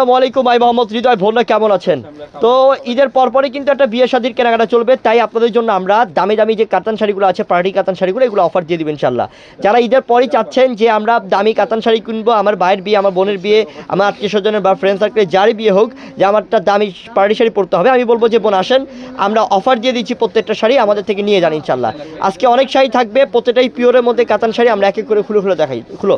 আসসালামু আলাইকুম ভাই মোহাম্মদ হৃদয় ভোলা কেমন আছেন? তো ঈদের পরপরই কিন্তু একটা বিয়ে শাদির কেনাকাটা চলবে, তাই আপনাদের জন্য আমরা দামি দামি যে কাতান শাড়িগুলো আছে পার্টি কাতান শাড়িগুলো, এগুলো অফার দিয়ে দিবেন ইনশাল্লাহ যারা ঈদের পরই চাচ্ছেন যে আমরা দামি কাতান শাড়ি কিনবো, আমার ভাইয়ের বিয়ে, আমার বোনের বিয়ে, আমার আত্মীয় স্বজনের বা ফ্রেন্ড সার্কেলে যারই বিয়ে হোক, যে আমার একটা দামি পার্টি শাড়ি পরতে হবে, আমি বলব যে, বোন আসেন, আমরা অফার দিয়ে দিচ্ছি প্রত্যেকটা শাড়ি, আমাদের থেকে নিয়ে যান ইনশাল্লাহ আজকে অনেক শাড়ি থাকবে, প্রত্যেকটাই পিওরের মধ্যে কাতান শাড়ি, আমরা এক এক করে খুলে খুলে দেখাই, খুলো।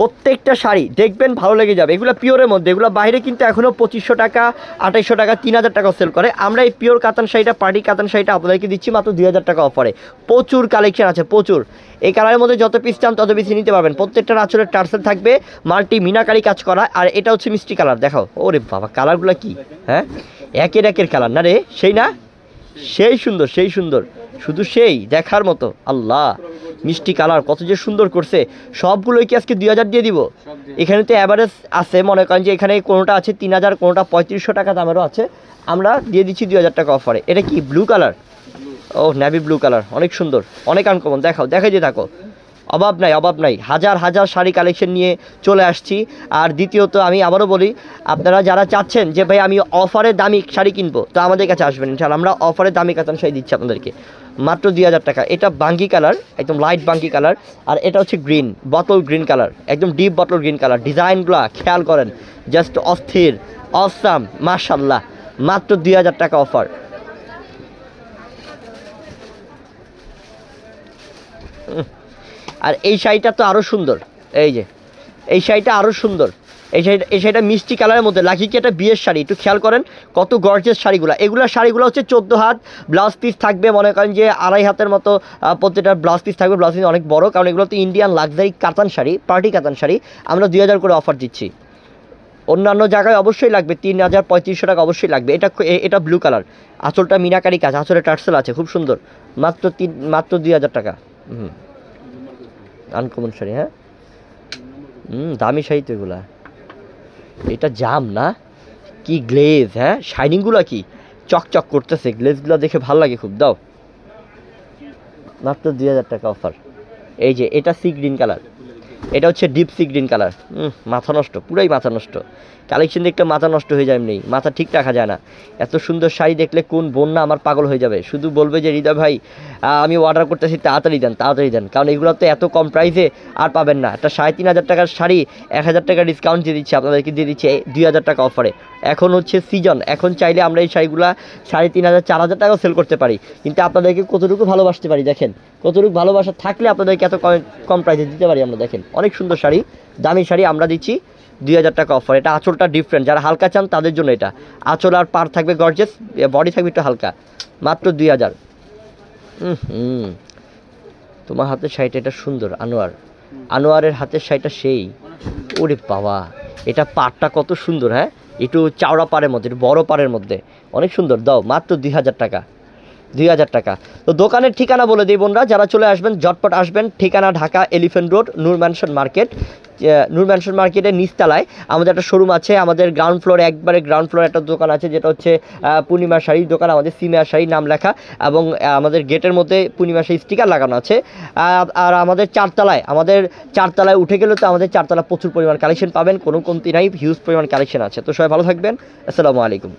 প্রত্যেকটা শাড়ি দেখবেন ভালো লেগে যাবে। এগুলো পিওরের মধ্যে, এগুলো বাইরে কিন্তু এখনও পঁচিশশো টাকা, আঠাইশশো টাকা, তিন হাজার টাকা সেল করে। আমরা এই পিওর কাতান শাড়িটা, পার্টি কাতান শাড়িটা আপনাদেরকে দিচ্ছি মাত্র দুই হাজার টাকা অফারে প্রচুর কালেকশন আছে, প্রচুর। এই কালারের মধ্যে যত পিস চান তত পিস নিতে পারবেন। প্রত্যেকটা আঁচলের টার্সেল থাকবে, মাল্টি মিনাকারি কাজ করা, আর এটা হচ্ছে মিষ্টি কালার দেখাও। ওরে বাবা কালারগুলো কি? হ্যাঁ? একের একের কালার না রে, সেই না? সেই সুন্দর সেই সুন্দর। শুধু সেই, দেখার মতো। আল্লাহ, মিষ্টি কালার কত যে সুন্দর করছে। সবগুলোই কি আজকে দুই হাজার দিয়ে দিব? এখানে তো অ্যাভারেজ আছে, মনে করেন যে এখানে কোনোটা আছে তিন হাজার, কোনোটা পঁয়ত্রিশশো টাকা দামেরও আছে। আমরা দিয়ে দিচ্ছি দুই হাজার টাকা অফারে এটা কি ব্লু কালার ও ন্যাভি ব্লু কালার অনেক সুন্দর, অনেক আনকমন দেখাও, দেখাই যে থাকো। অভাব নাই অভাব নাই। হাজার হাজার শাড়ি কালেকশন নিয়ে চলে আসছি। আর দ্বিতীয়ত আমি আবারও বলি, আপনারা যারা চাচ্ছেন যে, ভাই, আমি অফারে দামি শাড়ি কিনবো, তো আমাদের কাছে আসবেন। ইনশাল্লাহ আমরা অফারে দামি কাতান শাড়ি দিচ্ছি আপনাদেরকে। মাত্র দুই হাজার টাকা। এটা বাঙ্গি কালার, একদম লাইট বাঙ্গি কালার। আর এটা হচ্ছে গ্রিন বটল গ্রিন কালার একদম ডিপ বটল গ্রিন কালার ডিজাইনগুলো খেয়াল করেন জাস্ট অস্থির অসাম মাশাল্লাহ মাত্র দুই হাজার টাকা অফার। আর এই শাড়িটা তো আরও সুন্দর। এই যে, এই শাড়িটা আরও সুন্দর। এই শাড়িটা এই শাড়িটা মিষ্টি কালারের মধ্যে। লাকি কি একটা বিয়ের শাড়ি, একটু খেয়াল করেন কত গর্জের শাড়িগুলো। এগুলো শাড়িগুলো হচ্ছে চোদ্দ হাত ব্লাউজ পিস থাকবে, মনে করেন যে আড়াই হাতের মতো প্রত্যেকটা ব্লাউজ পিস থাকবে। ব্লাউজ পিস অনেক বড়, কারণ এগুলো তো ইন্ডিয়ান লাক্সারি কাতান শাড়ি পার্টি কাতান শাড়ি। আমরা দুই হাজার করে অফার দিচ্ছি। অন্যান্য জায়গায় অবশ্যই লাগবে, তিন হাজার পঁয়ত্রিশশো টাকা অবশ্যই লাগবে। এটা এটা ব্লু কালার আঁচলটা মিনাকারি কাজ আঁচলে টার্সেল আছে, খুব সুন্দর। মাত্র তিন, মাত্র দুই হাজার টাকা। হুম। আনকমন শাড়ি হ্যাঁ? হুম, দামি শাড়ি তো এগুলা। এটা জাম না? কি গ্লেজ হ্যাঁ? শাইনিংগুলো কি? চকচক করতেছে গ্লেজগুলো দেখে ভালো লাগে খুব, দাও। মাত্র দুই হাজার টাকা অফার এই যে, এটা সি গ্রিন কালার এটা হচ্ছে ডিপ সি গ্রিন কালার মাথা নষ্ট, পুরাই মাথা নষ্ট। কালেকশন দেখলে মাথা নষ্ট হয়ে যায় এমনি, মাথা ঠিক রাখা যায় না। এত সুন্দর শাড়ি দেখলে কোন বন্যা আমার পাগল হয়ে যাবে? শুধু বলবে যে, হৃদয় ভাই আমি অর্ডার করতেছি, তাড়াতাড়ি দেন তাড়াতাড়ি দেন। কারণ এগুলো তো এত কম প্রাইসে আর পাবেন না। একটা সাড়ে তিন হাজার টাকার শাড়ি, এক হাজার টাকা ডিসকাউন্ট দিয়ে দিচ্ছে, আপনাদেরকে দিয়ে দিচ্ছে দুই হাজার টাকা অফারে এখন হচ্ছে সিজন এখন চাইলে আমরা এই শাড়িগুলো সাড়ে তিন হাজার, চার হাজার টাকাও সেল করতে পারি। কিন্তু আপনাদেরকে কতটুকু ভালোবাসতে পারি, দেখেন? কতটুকু ভালোবাসা থাকলে আপনাদেরকে এত কম কম প্রাইসে দিতে পারি আমরা, দেখেন? অনেক সুন্দর শাড়ি, দামি শাড়ি আমরা দিচ্ছি দুই হাজার টাকা অফার এটা আঁচলটা ডিফারেন্ট যারা হালকা চান তাদের জন্য এটা। আঁচল আর পার থাকবে গর্জেস বডি থাকবে একটু হালকা। মাত্র দুই হাজার। হুম। তোমার হাতের শাড়িটা এটা সুন্দর, আনোয়ার। আনোয়ারের হাতের শাড়িটা সেই। ওরে বাবা, এটা পাড়টা কত সুন্দর হ্যাঁ? একটু চাওড়া পাড়ের মধ্যে, একটু বড় পাড়ের মধ্যে। অনেক সুন্দর, দাও, মাত্র দুই হাজার টাকা। দুই হাজার টাকা। তো দোকানের ঠিকানা বলে দিই বোনরা, যারা চলে আসবেন জটপট আসবেন। ঠিকানা Dhaka Elephant Road, Noor Mansion Market. Noor Mansion মার্কেটের নিচতলায় আমাদের একটা শোরুম আছে, আমাদের গ্রাউন্ড ফ্লোরে, একবারে গ্রাউন্ড ফ্লোরে একটা দোকান আছে, যেটা হচ্ছে পূর্ণিমা শাড়ির দোকান, আমাদের সিমিয়া শাড়ির নাম লেখা, এবং আমাদের গেটের মধ্যে পূর্ণিমা শাড়ি স্টিকার লাগানো আছে। আর আমাদের চারতলায় আমাদের চারতলায় উঠে গেলে তো আমাদের চারতলা প্রচুর পরিমাণ কালেকশন পাবেন, কোনো কমতি নাই হিউজ পরিমাণ কালেকশন আছে। তো সবাই ভালো থাকবেন, আসসালামু আলাইকুম।